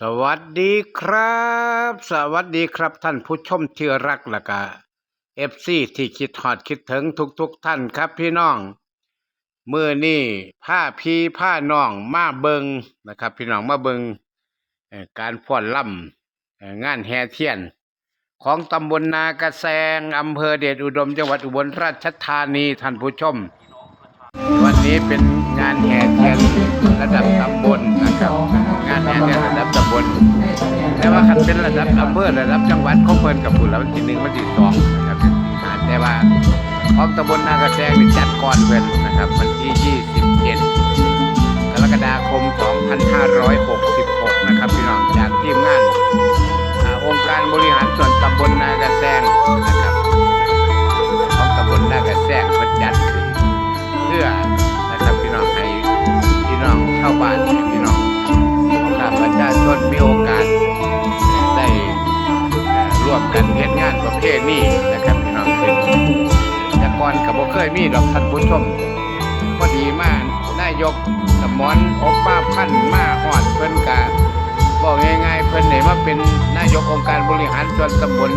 สวัสดีครับ สวัสดีครับท่านผู้ชมที่รักละกะเอฟซีที่คิดฮอดคิดถึงทุกๆทท่านครับพี่น้องเมื่อนี่ผ้าพี่ผ้าน้องมาเบิงนะครับ พี่น้องมาเบิงการฟ้อนล่ำเอ่องานแห่เทียน ของตำบลนากระแซงอำเภอเดชอุดม จังหวัดอุบลราชธานีท่านผู้ชม วันนี้เป็นงานแห่เทียนระดับตำบลนะครับ งานแห่เทียนระดับตำบล แต่ว่าคันเป็นระดับอำเภอระดับจังหวัดเขาเพิ่นกับบุญแล้ววันที่หนึ่งวันที่สองนะครับแต่ว่าของตำบลนากระแจงนี่จัดก่อนเพิ่นนะครับ วันที่ 21กรกฎาคม 2566 งานประเภทนี้นะครับพี่น้องขึ้นแต่ก่อนก็บ่เคยมีดอกท่านผู้ชมพอดีมากนายกสมอนอบมาพันมาฮอดเพิ่นก็บอกง่ายๆเพิ่นได้มาเป็นนายกองค์การบริหารส่วนตำบล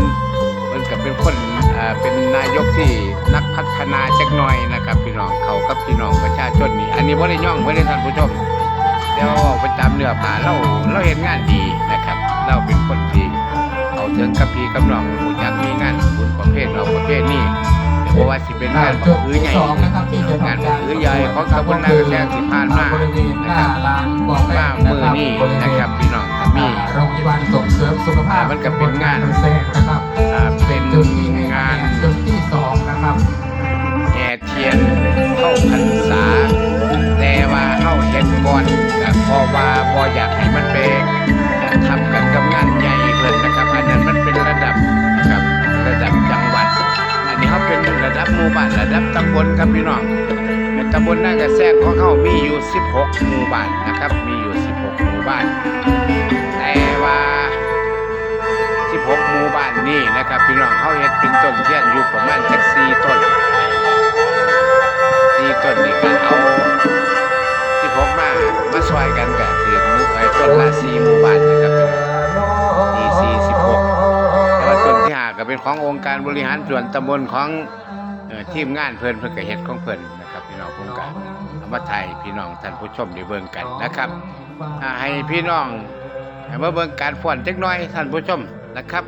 เพิ่นก็เป็นคนอ่าเป็นนายกที่นักพัฒนาจักหน่อยนะครับพี่น้องเขากับพี่น้องประชาชนนี่อันนี้บ่ได้ย่องบ่ได้ท่านผู้ชมแต่ว่าเว้าประจำเนื้อผาเราเราเห็นงานดีนะครับ เราเป็นคนที่ ถึงกับพี่กับน้องผู้อยากมีงานบุญประเภทเราประเภทนี้เพราะว่าสิเป็นงานบักคือใหญ่งนะครับที่จะงานทำบักากรคือใหญ่ของตำบลนากระแซงสิผ่านมาบริเวณหนะครับร้านบอกแรมากมือนี้นะครับพี่น้องมีโรงพยาบาลส่งเสริมสุขภาพมันก็เป็นงานเกษตรนะครับเป็นจุดที่งานจุดที่สองนะครับแห่เทียนเข้าพรรษาแต่ว่าเข้าเฮ็ดก่อนก็เพราะว่าบ่อยากให้มันไปท หมู่บ้านระดับตำบลครับพี่น้องในตำบลน่ากระแซกของเขามีอยู่ 16 หมู่บ้านนะครับ มีอยู่ 16 หมู่บ้าน แต่ว่า 16 หมู่บ้านนี่นะครับ พี่น้องเขาเฮ็ดเป็นต้นเทียนอยู่ประมาณจัก4ต้นสี่ต้นนี่ก็เอาที่พกมามาซอยกันกับถือหมู่ไอ้ต้นละสี่หมู่บ้านนะครับปีสี่สิบหกแต่ว่าต้นที่ห้าก็เป็นขององค์การบริหารส่วนตำบลของ ทีมงานเพิ่นเพิ่นก็เฮ็ดของเพิ่นนะครับ พี่น้องผมก็เอามาถ่ายพี่น้องท่านผู้ชมได้เบิ่งกันนะครับอ่าให้พี่น้องให้มาเบิ่งการฟ้อนจักหน่อยท่านผู้ชมนะครับ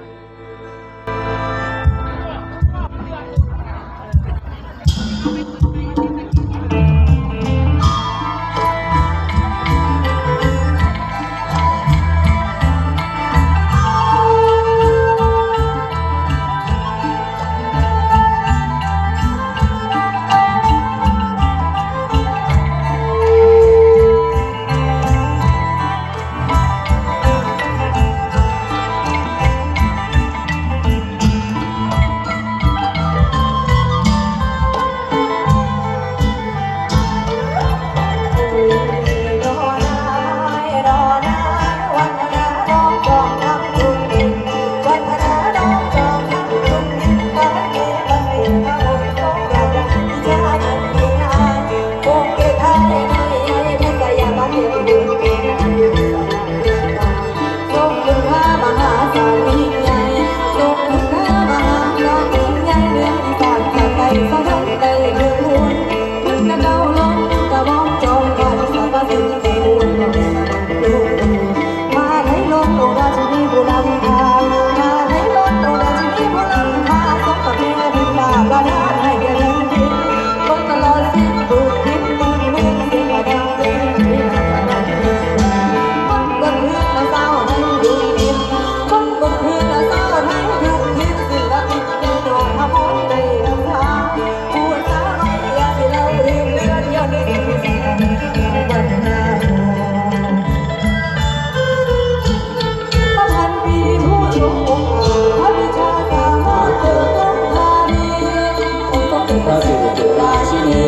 ระศิริกิราชินี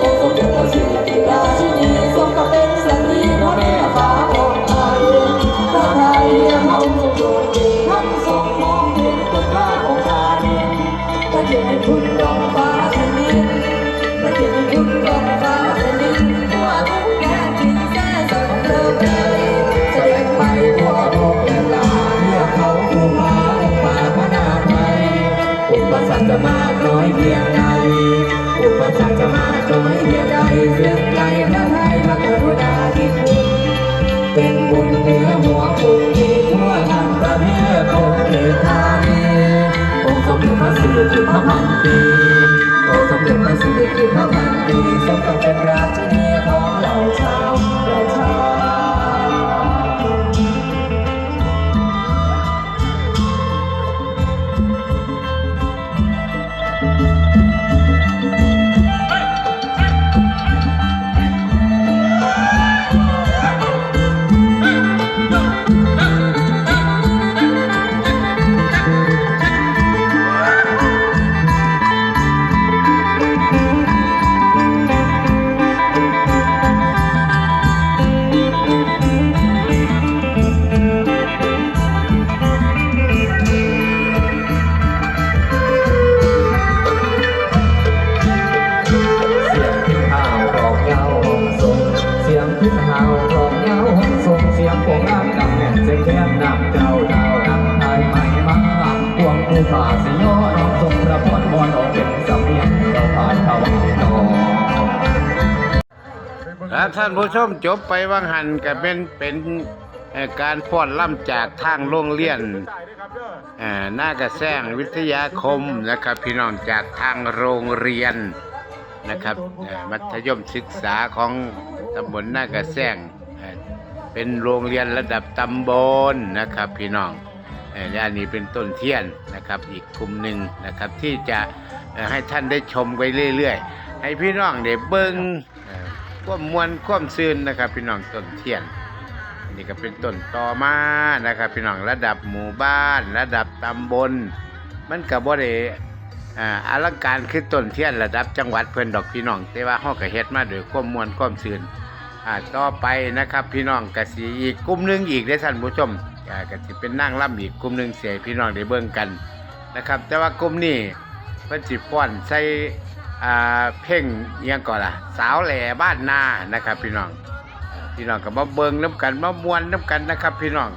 องค์สมเด็จพระศิริกิราชินทรงกัเป็นสันติพระแม่ฟ้าองค์ไทยพระไทยพระองค์ทรงดดเด่ท่านทรงมองเห็นคนบ้องค์ทานพระเจ้าคุณรองฟ้าแผ่นดินพระเจ้าคุณรองฟ้าแนินทั่วทุกแดนดินแท้สังเริมเลยเด็จไปทั่วโลกเพื่อเขาผู้มาองค์พระนาไทยอุปสรรคจะมากน้อยเพียง ระสิริกิติ์พระพันปีองค์สมเด็จพระสิริกิติ์พระพันปีทรงเป็นรา ฝ่าสิโยน้องทรงพระพรบอนออกเป็นสำเนียงเราผ่านเขานอครับท่านผู้ชมจบไปว่างหันก็เป็นเป็นการฟ้อนล่ำจากทางโรงเรียนหน้ากระแซงวิทยาคมนะครับพี่น้องจากทางโรงเรียนนะครับมัธยมศึกษาของตำบลหน้ากระแซงเอ่อเป็นโรงเรียนระดับตำบลนะครับพี่น้อง เอ่อและอันนี้เป็นต้นเทียนนะครับ อีกกลุ่มหนึ่งนะครับ ที่จะให้ท่านได้ชมไปเรื่อยๆ ให้พี่น้องได้เบิ้งเอ่อควมมวลควมซื่นนะครับ พี่น้องต้นเทียนนี่ก็เป็นต้นต่อมานะครับ พี่น้องระดับหมู่บ้าน ระดับตำบล มันก็บ่ได้อ่าอลังการคือต้นเทียนระดับจังหวัดเพิ่อนดอกพี่น้อง แต่ว่าเฮาก็เฮ็ดมาโดยควมมวลควมซื่นต่อไปนะครับ พี่น้องกสิอีกกลุ่มหนึงอีกได้ท่านผู้ชม อ่าก็สิเป็นนางร่ำอีกกลุ่มหนึ่งเสียพี่น้องได้เบิ่งกันนะครับ แต่ว่ากลุ่มนี้เพิ่นสิฟ้อนใส่อ่าเพ่งเอียงก่อนล่ะ สาวแหล่บ้านนานะครับ พี่น้องพี่น้องก็มาเบิ่งน้ำกันมามวนน้ำกันนะครับ พี่น้อง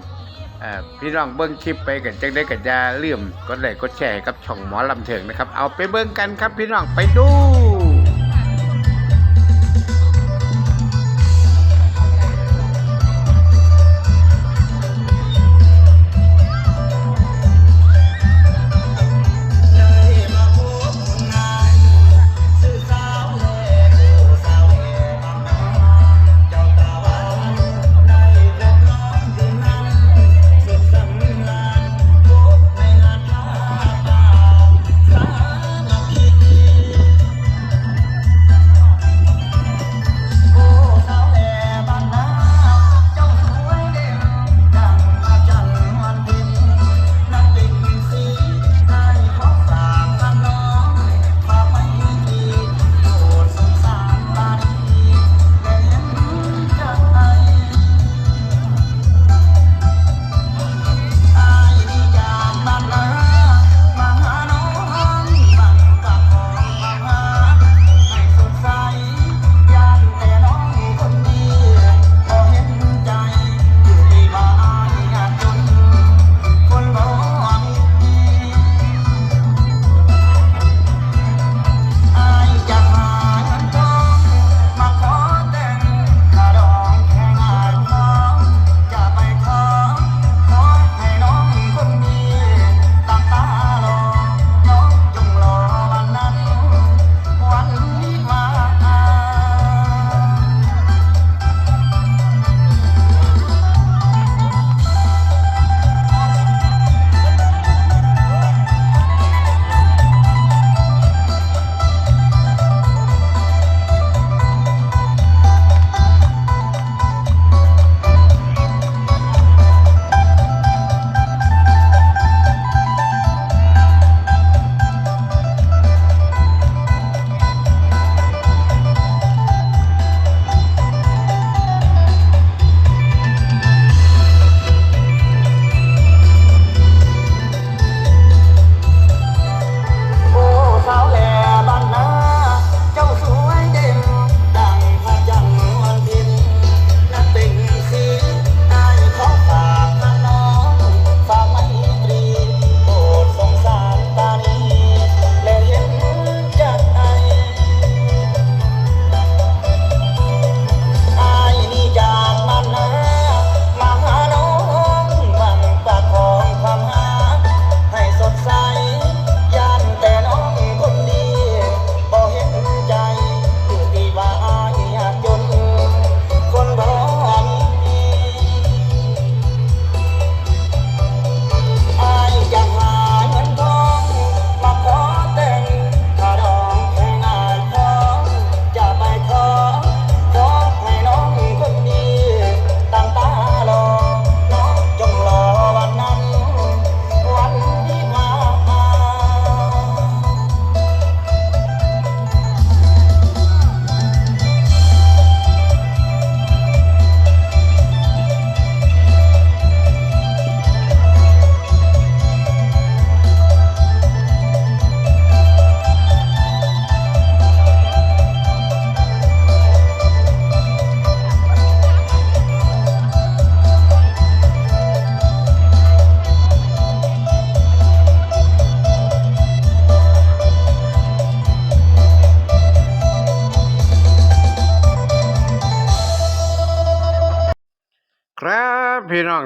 พี่น้องเบิ่งคลิปไปกันจังได้กันจะเลื่อมกดไลค์กดแชร์กับช่องหมอลำเถิงนะครับ เอาไปเบิ่งกันครับพี่น้องไปดู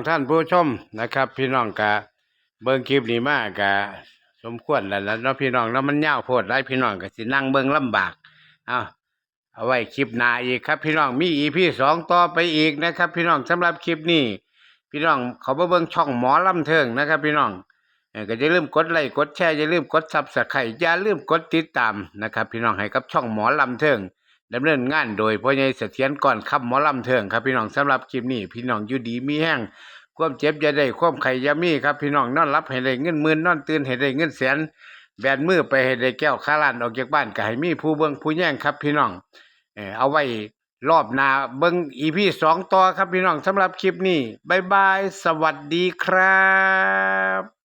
ท่านผู้ชมนะครับ พี่น้องกะเบิ่งคลิปนี้มากกะสมควรแล้วล่ะเนาะพี่น้องเนาะมันยาวโพดหลายพี่น้องก็สินั่งเบิ่งลำบากเอาเอาไว้คลิปหน้าอีกครับ พี่น้องมีอีพีสองต่อไปอีกนะครับ พี่น้องสำหรับคลิปนี้ พี่น้องเขามาเบิ่งช่องหมอลำเทิงนะครับ พี่น้องก็อย่าลืมกดไลค์กดแชร์อย่าลืมกดซับสไครต์อย่าลืมกดติดตามนะครับ พี่น้องให้กับช่องหมอลำเทิง ดำเนินงานโดยพ่อใหญ่เสถียรก่อนคำหมอลำเทิงครับพี่น้องสำหรับคลิปนี้ พี่น้องอยู่ดีมีแห้งความเจ็บอย่าได้ความไข่ยามีครับพี่น้องนอนรับให้ได้เงินหมื่นนอนตื่นให้ได้เงินแสนแบนมือไปให้ได้แก้วคาลานออกจากบ้านก็ให้มีผู้เบิ่งผู้แย่งครับพี่น้องเออเอาไว้รอบหน้าเบิ่งอีพีสองต่อครับพี่น้องสำหรับคลิปนี้บายบายสวัสดีครับ